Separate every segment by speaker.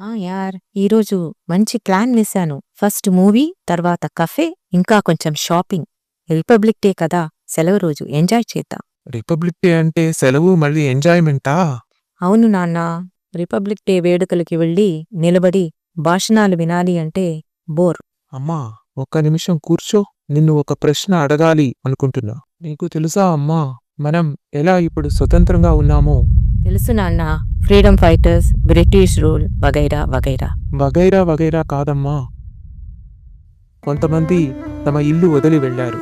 Speaker 1: ఆ యార్ ఈరోజు మంచి ప్లాన్ వేశాను. ఫస్ట్ మూవీ తర్వాత కఫే ఇంకా కొంచెం షాపింగ్. రిపబ్లిక్ డే కదా సెలవు రోజు ఎంజాయ్ చేద్దాం.
Speaker 2: రిపబ్లిక్ డే అంటే సెలవు మళ్ళీ ఎంజాయ్మెంటా?
Speaker 1: అవును నాన్న. రిపబ్లిక్ డే వేడుకలకి వెళ్ళి నిలబడి భాషణాలు వినాలి అంటే బోర్.
Speaker 2: అమ్మా ఒక్క నిమిషం కూర్చో. నిన్ను ఒక ప్రశ్న అడగాలి అనుకుంటున్నా. నీకు తెలుసా అమ్మా మనం ఎలా ఇప్పుడు స్వతంత్రంగా ఉన్నామో?
Speaker 1: తెలుసు నాన్న. ఫ్రీడమ్ ఫైటర్స్ బ్రిటిష్ రూల్ వగైరా వగైరా
Speaker 2: వగైరా వగైరా కాదమ్మా. కొంతమంది తమ ఇల్లు వదిలి వెళ్ళారు.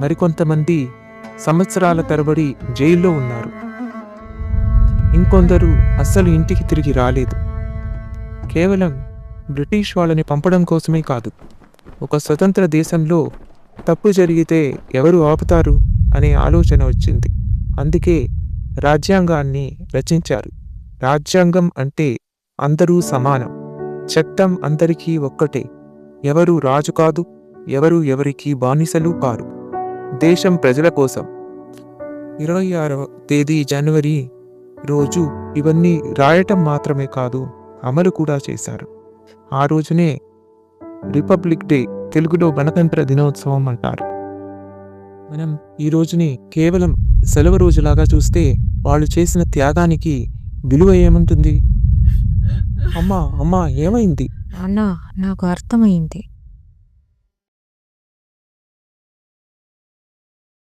Speaker 2: మరికొంతమంది సంవత్సరాల తరబడి జైల్లో ఉన్నారు. ఇంకొందరు అస్సలు ఇంటికి తిరిగి రాలేదు. కేవలం బ్రిటిష్ వాళ్ళని పంపడం కోసమే కాదు. ఒక స్వతంత్ర దేశంలో తప్పు జరిగితే ఎవరు ఆపుతారు అనే ఆలోచన వచ్చింది. అందుకే రాజ్యాంగాన్ని రచించారు. రాజ్యాంగం అంటే అందరూ సమానం. చట్టం అందరికీ ఒక్కటే. ఎవరు రాజు కాదు ఎవరు ఎవరికి బానిసలు కారు. దేశం ప్రజల కోసం. ఇరవై ఆరవ తేదీ జనవరి రోజు ఇవన్నీ రాయటం మాత్రమే కాదు అమలు కూడా చేశారు. ఆ రోజునే రిపబ్లిక్ డే తెలుగులో గణతంత్ర దినోత్సవం అంటారు. మనం ఈ రోజుని కేవలం సెలవు రోజులాగా చూస్తే వాళ్ళు చేసిన త్యాగానికి విలువ ఏముంటుంది? అమ్మా అమ్మా ఏమైంది?
Speaker 1: నాన్న నాకు అర్థమైంది.